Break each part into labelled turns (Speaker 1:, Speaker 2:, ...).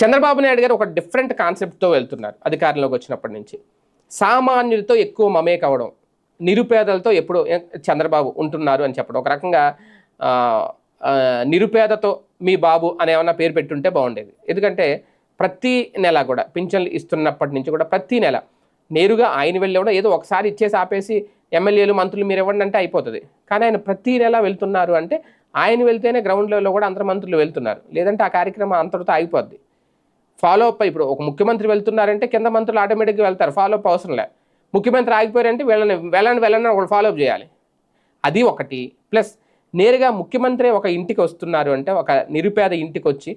Speaker 1: చంద్రబాబు నాయుడు గారు ఒక డిఫరెంట్ కాన్సెప్ట్తో వెళ్తున్నారు అధికారంలోకి వచ్చినప్పటి నుంచి. సామాన్యులతో ఎక్కువ మమేక్ అవ్వడం నిరుపేదలతో ఎప్పుడు చంద్రబాబు ఉంటున్నారు అని చెప్పడం. ఒక రకంగా నిరుపేదతో మీ బాబు అని ఏమన్నా పేరు పెట్టుంటే బాగుండేది. ఎందుకంటే ప్రతి నెల కూడా పింఛన్లు ఇస్తున్నప్పటి నుంచి కూడా ప్రతి నెల నేరుగా ఆయన వెళ్ళి కూడా ఏదో ఒకసారి ఇచ్చేసి ఆపేసి ఎమ్మెల్యేలు మంత్రులు మీరు ఇవ్వండి అంటే అయిపోతుంది. కానీ ఆయన ప్రతి నెల వెళ్తున్నారు అంటే ఆయన వెళ్తేనే గ్రౌండ్ లెవెల్లో కూడా అందరు మంత్రులు వెళ్తున్నారు. లేదంటే ఆ కార్యక్రమం అంతటితో అయిపోద్ది ఫాలో అప్ ఇప్పుడు ఒక ముఖ్యమంత్రి వెళ్తున్నారంటే కింద మంత్రులు ఆటోమేటిక్గా వెళ్తారు. ఫాలో అప్ అవసరం లే. ముఖ్యమంత్రి ఆగిపోయారంటే వెళ్ళని వెళ్ళని వెళ్ళని ఒకళ్ళు ఫాలో అప్ చేయాలి. అది ఒకటి. ప్లస్ నేరుగా ముఖ్యమంత్రి ఒక ఇంటికి వస్తున్నారు అంటే ఒక నిరుపేద ఇంటికి వచ్చి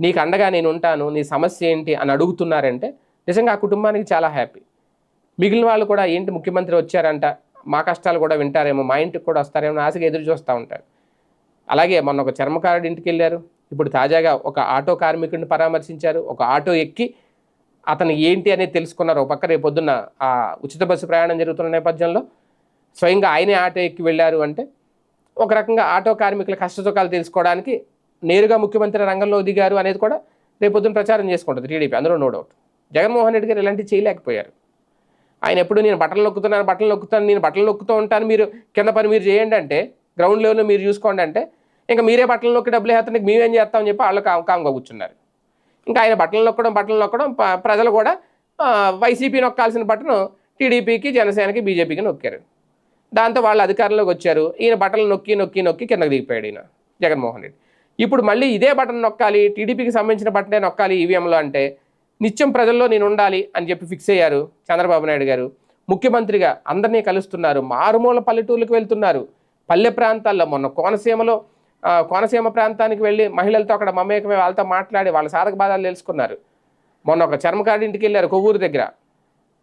Speaker 1: నీకు అండగా నేను ఉంటాను నీ సమస్య ఏంటి? అని అడుగుతున్నారంటే నిజంగా ఆ కుటుంబానికి చాలా హ్యాపీ మిగిలిన వాళ్ళు కూడా ఏంటి ముఖ్యమంత్రి వచ్చారంట? మా కష్టాలు కూడా వింటారేమో మా ఇంటికి కూడా వస్తారేమో ఆశగా ఎదురు చూస్తూ ఉంటారు. అలాగే మొన్న ఒక చర్మకారుడి ఇంటికి వెళ్ళారు. ఇప్పుడు తాజాగా ఒక ఆటో కార్మికుడిని పరామర్శించారు ఒక ఆటో ఎక్కి అతను ఏంటి అనేది తెలుసుకున్నారు. ఒక పక్క రేపు పొద్దున్న ఆ ఉచిత బస్సు ప్రయాణం జరుగుతున్న నేపథ్యంలో స్వయంగా ఆయనే ఆటో ఎక్కి వెళ్ళారు అంటే ఒక రకంగా ఆటో కార్మికుల కష్టసుఖాలు తెలుసుకోవడానికి నేరుగా ముఖ్యమంత్రి రంగంలో దిగారు అనేది కూడా రేపు ప్రచారం చేసుకుంటుంది టీడీపీ. అందులో నో డౌట్ జగన్మోహన్ రెడ్డి గారు ఇలాంటివి చేయలేకపోయారు. ఆయన ఎప్పుడు నేను బట్టలు నొక్కుతున్నాను బట్టలు నొక్కుతాను నేను బట్టలు నొక్కుతూ ఉంటాను మీరు కింద పని మీరు చేయండి అంటే గ్రౌండ్ లెవెల్లో మీరు చూసుకోండి అంటే ఇంకా మీరే బట్టలు నొక్కి డబ్బులు వేస్తానికి మేమేం చేస్తామని చెప్పి వాళ్ళు కామ్ కామ్గా కూర్చున్నారు. ఇంకా ఆయన బట్టలు నొక్కడం బట్టలు నొక్కడం ప్రజలు కూడా వైసీపీ నొక్కాల్సిన బట్టను టీడీపీకి జనసేనకి బీజేపీకి నొక్కారు. దాంతో వాళ్ళు అధికారంలోకి వచ్చారు. ఈయన బట్టలు నొక్కి నొక్కి నొక్కి కిందకు దిగిపోయాడు ఈయన జగన్మోహన్ రెడ్డి. ఇప్పుడు మళ్ళీ ఇదే బటన్ నొక్కాలి టీడీపీకి సంబంధించిన బటనే నొక్కాలి ఈవీఎంలో అంటే నిత్యం ప్రజల్లో నేను ఉండాలి అని చెప్పి ఫిక్స్ అయ్యారు చంద్రబాబు నాయుడు గారు. ముఖ్యమంత్రిగా అందరినీ కలుస్తున్నారు. మారుమూల పల్లెటూర్లకు వెళ్తున్నారు. పల్లె ప్రాంతాల్లో మొన్న కోనసీమలో కోనసీమ ప్రాంతానికి వెళ్ళి మహిళలతో అక్కడ మమేకమే వాళ్ళతో మాట్లాడి వాళ్ళ సాధక బాధలు తెలుసుకున్నారు. మొన్న ఒక చర్మకాడి ఇంటికి వెళ్ళారు కొవ్వూరు దగ్గర.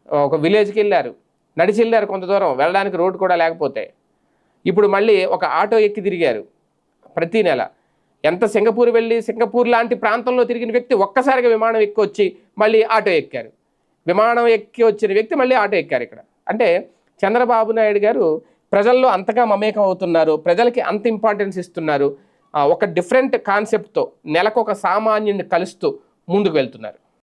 Speaker 1: ఒక విలేజ్కి వెళ్ళారు. నడిచి వెళ్ళారు కొంత దూరం వెళ్ళడానికి రోడ్డు కూడా లేకపోతే. ఇప్పుడు మళ్ళీ ఒక ఆటో ఎక్కి తిరిగారు ప్రతి నెల. ఎంత సింగపూర్ వెళ్ళి సింగపూర్ లాంటి ప్రాంతంలో తిరిగిన వ్యక్తి ఒక్కసారిగా విమానం ఎక్కి వచ్చి మళ్ళీ ఆటో ఎక్కారు. విమానం ఎక్కి వచ్చిన వ్యక్తి మళ్ళీ ఆటో ఎక్కారు ఇక్కడ. అంటే చంద్రబాబు నాయుడు గారు ప్రజల్లో అంతగా మమేకం అవుతున్నారు ప్రజలకి అంత ఇంపార్టెన్స్ ఇస్తున్నారు. ఒక డిఫరెంట్ కాన్సెప్ట్తో నెలకు ఒక సామాన్యుని కలుస్తూ ముందుకు వెళ్తున్నారు.